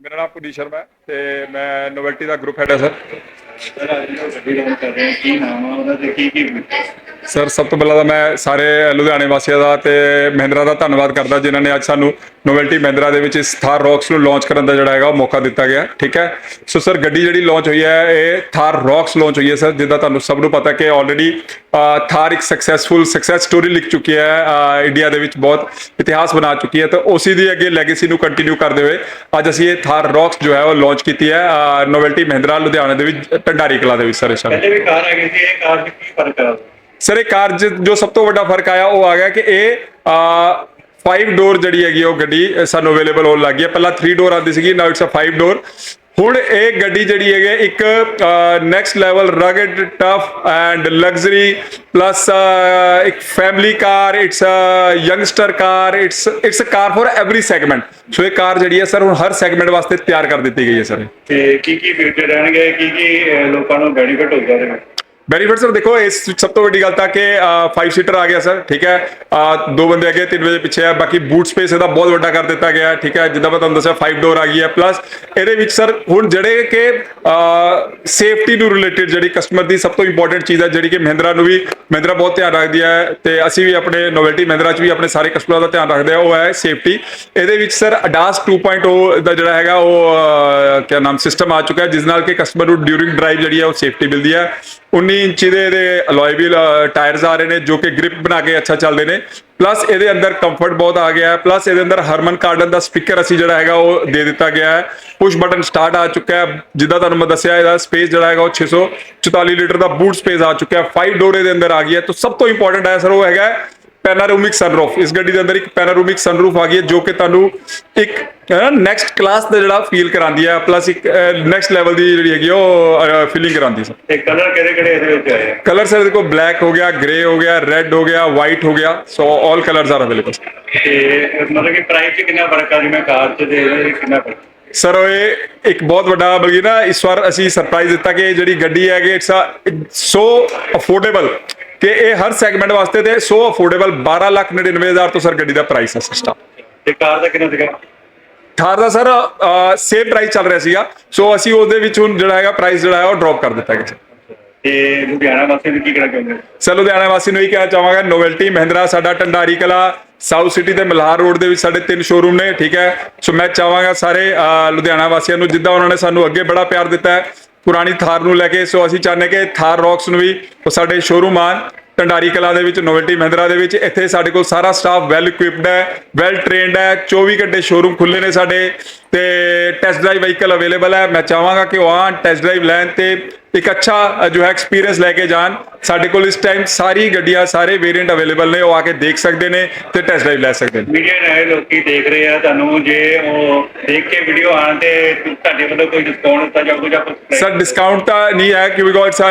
ਮੇਰਾ ਨਾਮ ਪੁਨੀ ਸ਼ਰਮਾ ਤੇ ਮੈਂ ਨੋਵੈਲਟੀ ਦਾ ਗਰੁੱਪ ਹੈਡ ਹਾਂ, ਸਰ। ਸਰ, ਅੱਜ ਜੋ ਗੱਡੀ ਲਾਂਚ ਕਰ ਰਹੇ ਕੀ ਨਾਮ ਆ ਉਹਦਾ ਤੇ ਕੀ ਕੀ ਸਰ, ਸਭ ਤੋਂ ਪਹਿਲਾਂ ਤਾਂ ਮੈਂ ਸਾਰੇ ਲੁਧਿਆਣੇ ਵਾਸੀਆਂ ਦਾ ਤੇ ਮਹਿੰਦਰਾ ਦਾ ਧੰਨਵਾਦ ਕਰਦਾ ਜਿਨ੍ਹਾਂ ਨੇ ਅੱਜ ਸਾਨੂੰ ਨੋਵੈਲਟੀ ਮਹਿੰਦਰਾ ਦੇ ਵਿੱਚ ਇਸ ਥਾਰ ਰੌਕਸ ਨੂੰ ਲਾਂਚ ਕਰਨ ਦਾ ਜਿਹੜਾ ਹੈਗਾ ਉਹ ਮੌਕਾ ਦਿੱਤਾ ਗਿਆ। ਠੀਕ ਹੈ? ਸੋ ਸਰ, ਗੱਡੀ ਜਿਹੜੀ ਲਾਂਚ ਹੋਈ ਹੈ, ਇਹ ਥਾਰ ਰੌਕਸ ਲਾਂਚ ਹੋਈ ਹੈ ਸਰ, ਜਿੱਦਾਂ ਤੁਹਾਨੂੰ ਸਭ ਨੂੰ ਪਤਾ ਕਿ ਆਲਰੇਡੀ ਥਾਰ ਇੱਕ ਸਕਸੈਸਫੁਲ ਸਕਸੈਸ ਸਟੋਰੀ ਲਿਖ ਚੁੱਕੀ ਹੈ ਇੰਡੀਆ ਦੇ ਵਿੱਚ ਬਹੁਤ ਇਤਿਹਾਸ ਬਣਾ ਚੁੱਕੀ ਹੈ, ਤਾਂ ਉਸੇ ਦੀ ਅੱਗੇ ਲੈਗੇਸੀ ਨੂੰ ਕੰਟੀਨਿਊ ਕਰਦੇ ਹੋਏ ਅੱਜ ਅਸੀਂ ਇਹ ਥਾਰ ਰੌਕਸ ਜੋ ਹੈ ਉਹ ਲਾਂਚ ਕੀਤੀ ਹੈ ਨੋਵੈਲਟੀ ਮਹਿੰਦਰਾ ਲੁਧਿਆਣੇ ਦੇ ਵਿੱਚ ਢੰਡਾਰੀ ਕਲਾ ਦੇ ਵਿੱਚ, ਸਰ, ਇਸ ਪਹਿਲੇ ਵੀ ਕਾਰ ਆ ਗਈ ਸੀ, ਇਹ ਕਾਰ 'ਚ ਕੀ ਫ਼ਰਕ ਆ ਸਰ ਇਹ ਕਾਰ 'ਚ ਜੋ ਸਭ ਤੋਂ ਵੱਡਾ ਫ਼ਰਕ ਆਇਆ ਉਹ ਆ ਗਿਆ ਕਿ ਇਹ 5 ਡੋਰ ਜਿਹੜੀ ਹੈਗੀ ਉਹ ਗੱਡੀ ਅ, ਸਾਨੂੰ ਅਵੇਲੇਬਲ ਹੋਣ ਲੱਗੀ ਹੈ। ਪਹਿਲਾਂ 3 ਡੋਰ ਆਉਂਦੀ ਸੀਗੀ ਨਾਓ ਇਟਸ ਅ 5 ਡੋਰ ਹੁਣ ਇਹ ਗੱਡੀ ਜਿਹੜੀ ਹੈਗੀ ਇੱਕ next level rugged tough and luxury plus ਇੱਕ family car it's a youngster car it's it's a car for every segment so ਇਹ ਕਾਰ ਜਿਹੜੀ ਹੈ ਸਰ ਹੁਣ ਹਰ ਸੈਗਮੈਂਟ ਵਾਸਤੇ ਤਿਆਰ ਕਰ ਦਿੱਤੀ ਗਈ ਹੈ ਸਰ। ਤੇ ਕੀ ਕੀ ਫੀਚਰ ਰਹਿਣਗੇ? ਕੀ ਕੀ ਅਹ, ਲੋਕਾਂ ਨੂੰ ਬੈਨੀਫਿਟ ਹੋਊਗਾ ਇਹਦੇ ਵਿੱਚ? ਬੈਨੀਫਿਟ ਸਰ ਦੇਖੋ ਇਸ ਸਭ ਤੋਂ ਵੱਡੀ ਗੱਲ ਤਾਂ ਕਿ 5 ਸੀਟਰ ਆ ਗਿਆ ਸਰ ਠੀਕ ਹੈ? ਦੋ ਬੰਦੇ ਅੱਗੇ ਤਿੰਨ ਵਜੇ ਪਿੱਛੇ ਆ। ਬਾਕੀ ਬੂਟ ਸਪੇਸ ਇਹਦਾ ਬਹੁਤ ਵੱਡਾ ਕਰ ਦਿੱਤਾ ਗਿਆ। ਠੀਕ ਹੈ? ਜਿੱਦਾਂ ਮੈਂ ਤੁਹਾਨੂੰ ਦੱਸਿਆ 5 ਡੋਰ ਆ ਗਈ ਹੈ। ਪਲੱਸ ਇਹਦੇ ਵਿੱਚ ਸਰ ਹੁਣ ਜਿਹੜੇ ਕਿ ਸੇਫਟੀ ਨੂੰ ਰਿਲੇਟਡ ਜਿਹੜੀ ਕਸਟਮਰ ਦੀ ਸਭ ਤੋਂ ਇੰਪੋਰਟੈਂਟ ਚੀਜ਼ ਹੈ ਜਿਹੜੀ ਕਿ ਮਹਿੰਦਰਾ ਨੂੰ ਵੀ ਮਹਿੰਦਰਾ ਬਹੁਤ ਧਿਆਨ ਰੱਖਦੀ ਹੈ ਤੇ ਅਸੀਂ ਵੀ ਆਪਣੇ ਨੋਵੈਲਟੀ ਮਹਿੰਦਰਾ 'ਚ ਵੀ ਆਪਣੇ ਸਾਰੇ ਕਸਟਮਰਾਂ ਦਾ ਧਿਆਨ ਰੱਖਦੇ ਆ ਉਹ ਹੈ ਸੇਫਟੀ ਇਹਦੇ ਵਿੱਚ ਸਰ ਅਡਾਸ 2.0 ਦਾ ਜਿਹੜਾ ਹੈਗਾ ਉਹ ਅਹ, ਕਿਆ ਨਾਮ ਸਿਸਟਮ ਆ ਚੁੱਕਾ ਹੈ ਜਿਸ ਨਾਲ ਕਿ ਕਸਟਮਰ ਨੂੰ ਡਿਊਰਿੰਗ ਡਰਾਈਵ ਜਿਹੜੀ ਹੈ ਉਹ ਸੇਫਟੀ ਮਿਲਦੀ ਹੈ। 19 ਇੰਚੀ ਦੇ ਇਹਦੇ ਅਲੋਏ ਵੀਲ ਟਾਇਰਸ ਆ ਰਹੇ ਨੇ ਜੋ ਕਿ ਗ੍ਰਿਪ ਬਣਾ ਕੇ ਅੱਛਾ ਚੱਲਦੇ ਨੇ। ਪਲੱਸ ਇਹਦੇ ਅੰਦਰ ਕੰਫਰਟ ਬਹੁਤ ਆ ਗਿਆ। ਹੈ ਪਲੱਸ ਇਹਦੇ ਅੰਦਰ ਹਰਮਨ ਕਾਰਡਨ ਦਾ ਸਪੀਕਰ ਅਸੀਂ ਜਿਹੜਾ ਹੈਗਾ ਉਹ ਦੇ ਦਿੱਤਾ ਗਿਆ ਹੈ। ਪੁਸ਼ ਬਟਨ ਸਟਾਰਟ ਆ ਚੁੱਕਾ ਹੈ। ਜਿੱਦਾਂ ਤੁਹਾਨੂੰ ਮੈਂ ਦੱਸਿਆ, ਇਹਦਾ ਸਪੇਸ ਜਿਹੜਾ ਹੈਗਾ ਉਹ 644 ਲੀਟਰ ਦਾ ਬੂਟ ਸਪੇਸ ਆ ਚੁੱਕਾ ਹੈ। 5 ਡੋਰ ਇਹਦੇ ਅੰਦਰ ਆ ਗਈ ਹੈ। ਤਾਂ ਸਭ ਤੋਂ ਇੰਪੋਰਟੈਂਟ ਹੈ ਸਰ ਉਹ ਹੈਗਾ ਪੈਨਾਰੋਮਿਕ ਸਨਰੂਫ ਇਸ ਗੱਡੀ ਦੇ ਅੰਦਰ ਇੱਕ ਪੈਨਾਰੋਮਿਕ ਸਨਰੂਫ ਆ ਗਈ ਹੈ ਜੋ ਕਿ ਤੁਹਾਨੂੰ ਇੱਕ ਨੈਕਸਟ ਕਲਾਸ ਦਾ ਜਿਹੜਾ ਫੀਲ ਕਰਾਉਂਦੀ ਹੈ। ਪਲੱਸ ਇੱਕ ਨੈਕਸਟ ਲੈਵਲ ਦੀ ਜਿਹੜੀ ਹੈਗੀ ਉਹ ਫੀਲਿੰਗ ਕਰਾਉਂਦੀ ਹੈ। ਸਰ ਤੇ ਕਲਰ ਕਿਹੜੇ ਕਿਹੜੇ ਇਹਦੇ ਵਿੱਚ ਆਏ ਆ? ਕਲਰ ਸਰ ਦੇਖੋ ਬਲੈਕ ਹੋ ਗਿਆ ਗ੍ਰੇ ਹੋ ਗਿਆ ਰੈੱਡ ਹੋ ਗਿਆ ਵਾਈਟ ਹੋ ਗਿਆ। So all colours are available ਤੇ ਮਤਲਬ ਕਿ ਪ੍ਰਾਈਸ ਕਿੰਨਾ ਫ਼ਰਕ ਆ? ਜਿਵੇਂ ਕਾਰ 'ਚ ਦੇ ਕਿੰਨਾ ਫ਼ਰਕ? ਸਰ ਇਹ ਇੱਕ ਬਹੁਤ ਵੱਡਾ ਬਲਕਿ ਨਾ ਇਸ ਵਾਰ ਅਸੀਂ ਸਰਪ੍ਰਾਈਜ਼ ਦਿੱਤਾ ਕਿ ਇਹ ਜਿਹੜੀ ਗੱਡੀ ਹੈਗੀ ਇਟਸ ਸੋ ਅਫੋਰਡੇਬਲ ਕਿ ਇਹ ਹਰ ਸੈਗਮੈਂਟ ਵਾਸਤੇ ਤੇ ਸੋ ਅਫੋਰਡੇਬਲ 12 ਲੱਖ 99 ਹਜ਼ਾਰ ਤੋਂ ਸਰ ਗੱਡੀ ਦਾ ਪ੍ਰਾਈਸ ਹੈ ਸਿਸਟਮ ਤੇ ਕਾਰ ਦਾ ਕਿੰਨਾ ਸੀਗਾ? ਥਾਰ ਦਾ ਸਰ ਸੇਮ ਪ੍ਰਾਈਸ ਚੱਲ ਰਿਹਾ ਸੀਗਾ। ਸੋ ਅਸੀਂ ਉਹਦੇ ਵਿੱਚ ਹੁਣ ਜਿਹੜਾ ਹੈਗਾ ਪ੍ਰਾਈਸ ਜਿਹੜਾ ਹੈ ਉਹ ਡ੍ਰੌਪ ਕਰ ਦਿੱਤਾ ਗਿਆ ਤੇ ਲੁਧਿਆਣਾ ਵਾਸਤੇ ਵੀ ਕੀ ਕਹਿਣਾ ਚਾਹੁੰਦੇ? ਸਰ ਲੁਧਿਆਣਾ ਵਾਸੀ ਨੂੰ ਇਹ ਕਹਿਣਾ ਚਾਹਾਂਗਾ ਨੋਵੈਲਟੀ ਮਹਿੰਦਰਾ ਸਾਡਾ ਟੰਡਾਰੀ ਕਲਾ ਸਾਊਥ ਸਿਟੀ ਤੇ ਮਲਹਾਰ ਰੋਡ ਦੇ ਵਿੱਚ ਸਾਡੇ ਤਿੰਨ ਸ਼ੋਰੂਮ ਨੇ ਠੀਕ ਹੈ? ਸੋ ਮੈਂ ਚਾਹਾਂਗਾ ਸਾਰੇ ਲੁਧਿਆਣਾ ਵਾਸੀਆਂ ਨੂੰ ਜਿੱਦਾਂ ਉਹਨਾਂ ਨੇ ਸਾਨੂੰ ਅੱਗੇ ਬੜਾ ਪਿਆਰ ਦਿੱਤਾ ਹੈ ਪੁਰਾਣੀ ਥਾਰ ਨੂੰ ਲੈ ਕੇ, ਸੋ ਅਸੀਂ ਚਾਹੁੰਦੇ ਕਿ ਥਾਰ ਰੌਕਸ ਨੂੰ ਵੀ ਉਹ ਸਾਡੇ ਸ਼ੋਰੂਮ ਆਣ ਟੰਡਾਰੀ ਕਲਾ ਦੇ ਵਿੱਚ ਨੋਵਲਟੀ ਮਹਿੰਦਰਾ ਦੇ ਵਿੱਚ, ਇੱਥੇ ਸਾਡੇ ਕੋਲ ਸਾਰਾ ਸਟਾਫ ਵੈਲ ਇਕਵਿਪਡ ਹੈ ਵੈਲ ਟ੍ਰੇਨਡ ਹੈ 24 ਘੰਟੇ ਸ਼ੋਰੂਮ ਖੁੱਲੇ ਨੇ ਸਾਡੇ, ਤੇ ਟੈਸਟ ਡਰਾਈਵ ਵਹੀਕਲ ਅਵੇਲੇਬਲ ਹੈ। ਮੈਂ ਚਾਹਾਂਗਾ ਕਿ ਉਹ ਆਣ ਟੈਸਟ ਡਰਾਈਵ ਲੈਣ ਤੇ ਇੱਕ ਅੱਛਾ ਜੋ ਹੈ ਐਕਸਪੀਰੀਅੰਸ ਲੈ ਕੇ ਜਾਣ। ਸਾਡੇ ਕੋਲ ਇਸ ਟਾਈਮ ਸਾਰੀ ਗੱਡੀਆਂ ਸਾਰੇ ਵੇਰੀਐਂਟ ਅਵੇਲੇਬਲ ਨੇ ਉਹ ਆ ਕੇ ਦੇਖ ਸਕਦੇ ਨੇ ਤੇ ਟੈਸਟ ਡਰਾਈਵ ਲੈ ਸਕਦੇ ਨੇ। ਮੀਡੀਆ ਰਾਹੀਂ ਲੋਕੀ ਦੇਖ ਰਹੇ ਆ ਤੁਹਾਨੂੰ ਜੇ ਉਹ ਦੇਖ ਕੇ ਵੀਡੀਓ ਆਣ ਤੇ ਤੁਹਾਡੇ ਵੱਲੋਂ ਕੋਈ ਡਿਸਕਾਊਂਟ ਜਾਊਗਾ ਜਾਂ ਕੁਝ ਸਰ ਡਿਸਕਾਊਂਟ ਤਾਂ ਨਹੀਂ ਹੈ ਕਿਉਂਕਿ ਇਟਸ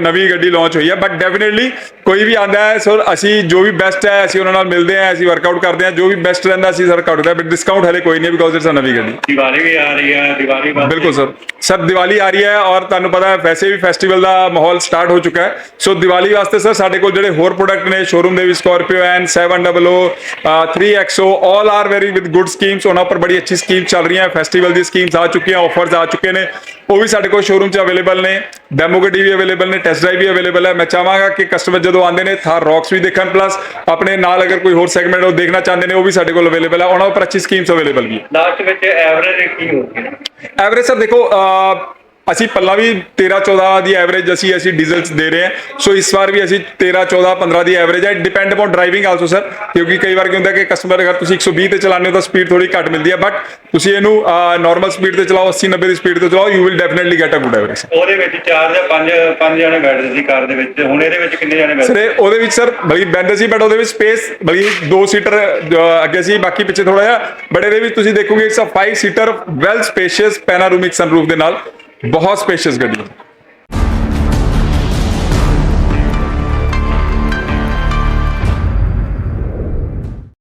ਨਵੀਂ ਗੱਡੀ ਲਾਂਚ ਹੋਈ ਹੈ ਬਟ ਡੈਫੀਨਿਟਲੀ ਕੋਈ ਵੀ ਆਂਦਾ ਹੈ ਸੋ ਅਸੀਂ ਜੋ ਵੀ ਬੈਸਟ ਹੈ ਅਸੀਂ ਉਹਨਾਂ ਨਾਲ ਮਿਲਦੇ ਹਾਂ ਅਸੀਂ ਵਰਕਆਊਟ ਕਰਦੇ ਹਾਂ ਜੋ ਵੀ ਬੈਸਟ ਰਹਿੰਦਾ ਅਸੀਂ ਸਰ ਕਰਦੇ ਹਾਂ ਬਟ ਡਿਸਕਾਊਂਟ ਹਲੇ ਕੋਈ ਨਹੀਂ ਬਿਕੋਜ਼ ਇਟਸ ਅ ਨਵੀਂ ਗੱਡੀ। ਦੀਵਾਲੀ ਵੀ ਆ ਰਹੀ ਆ ਦੀਵਾਲੀ ਬਿਲਕੁਲ ਸਰ ਸਰ ਦੀਵਾਲੀ ਆ ਰਹੀ ਹੈ ਔਰ ਤੁਹਾਨੂੰ ਪਤਾ ਹੈ ਵੈਸੇ ਵੀ ਫੈਸਟੀਵਲ ਦਾ ਮਾਹੌਲ ਸਟਾਰਟ ਹੋ ਚੁੱਕਾ ਹੈ। ਸੋ ਦੀਵਾਲੀ ਵਾਸਤੇ ਸਰ ਸਾਡੇ ਕੋਲ ਜਿਹੜੇ ਹੋਰ ਪ੍ਰੋਡਕਟ ਨੇ ਸ਼ੋਰੂਮ ਦੇ ਵਿੱਚ Scorpio N 700 3XO all are very with good schemes ਉਹਨਾਂ ਪਰ ਬੜੀ ਅੱਛੀ ਸਕੀਮ ਚੱਲ ਰਹੀਆਂ ਫੈਸਟੀਵਲ ਦੀ ਸਕੀਮਸ ਆ ਚੁੱਕੀਆਂ ਆਫਰਸ ਆ ਚੁੱਕੇ ਨੇ। ਉਹ ਵੀ ਸਾਡੇ ਕੋਲ ਸ਼ੋਰੂਮ 'ਚ ਅਵੇਲੇਬਲ ਨੇ। ਡੈਮੋ ਗੱਡੀ ਵੀ ਅਵੇਲੇਬਲ ਨੇ ਟੈਸਟ ਡਰਾਈਵ ਵੀ ਅਵੇਲੇਬਲ ਹੈ। ਮੈਂ ਚਾਹਾਂਗਾ ਕਿ ਕਸਟਮਰ ਜਦੋਂ ਆਉਂਦੇ ਨੇ ਥਾਰ ਰੌਕਸ ਵੀ ਦੇਖਣ ਪਲੱਸ ਆਪਣੇ ਨਾਲ ਅਗਰ ਕੋਈ ਹੋਰ ਸੈਗਮੈਂਟ ਉਹ ਦੇਖਣਾ ਚਾਹੁੰਦੇ ਨੇ ਉਹ ਵੀ ਸਾਡੇ ਕੋਲ ਅਵੇਲੇਬਲ ਹੈ। ਉਹਨਾਂ ਉੱਪਰ ਅੱਛੀ ਸਕੀਮਸ ਅਵੇਲੇਬਲ ਵੀ ਲਾਸਟ ਵਿੱਚ ਐਵਰੇਜ ਕੀ ਹੋਊਗੀ? ਐਵਰੇਜ ਸਰ ਦੇਖੋ ਅਸੀਂ ਪੱਲਾ ਵੀ 13 14 ਦੀ ਐਵਰੇਜ ਅਸੀਂ ਅਸੀਂ ਡੀਜ਼ਲਸ ਦੇ ਰਹੇ ਹਾਂ। ਸੋ ਇਸ ਵਾਰ ਵੀ ਅਸੀਂ 13 14 15 ਦੀ ਐਵਰੇਜ ਹੈ। Depend upon driving also sir ਕਿਉਂਕਿ ਕਈ ਵਾਰ ਕੀ ਹੁੰਦਾ ਕਿ ਕਸਟਮਰ ਅਗਰ ਤੁਸੀਂ 120 ਤੇ ਚਲਾਉਂਦੇ ਹੋ ਤਾਂ ਸਪੀਡ ਥੋੜੀ ਘੱਟ ਮਿਲਦੀ ਹੈ। ਬਟ ਤੁਸੀਂ ਇਹਨੂੰ ਨਾਰਮਲ ਸਪੀਡ ਤੇ ਚਲਾਓ 80 90 ਦੀ ਸਪੀਡ ਤੇ ਚਲਾਓ you will definitely get a good average ਉਹਦੇ ਵਿੱਚ ਚਾਰ ਜਾਂ ਪੰਜ ਪੰਜ ਜਣੇ ਬੈਠਦੇ ਸੀ ਕਾਰ ਦੇ ਵਿੱਚ ਹੁਣ ਇਹਦੇ ਵਿੱਚ ਕਿੰਨੇ ਜਣੇ ਸਰ ਬੈਠਦੇ? ਇਹ- ਉਹਦੇ ਵਿੱਚ ਸਰ ਬੜੀ ਬੈਂਡ ਸੀ ਬਟ ਉਹਦੇ ਵਿੱਚ ਸਪੇਸ ਬੜੀ ਦੋ ਸੀਟਰ ਅੱਗੇ ਸੀ ਬਾਕੀ ਪਿੱਛੇ ਥੋੜਾ ਜਿਹਾ। ਬਟ ਇਹਦੇ ਵਿੱਚ ਤੁਸੀਂ ਦੇਖੋਗੇ it's a 5 seater well spacious panoramic sunroof ਦੇ ਨਾਲ। ਬਹੁਤ ਸਪੇਸ਼ੀਅਸ ਗੱਡੀ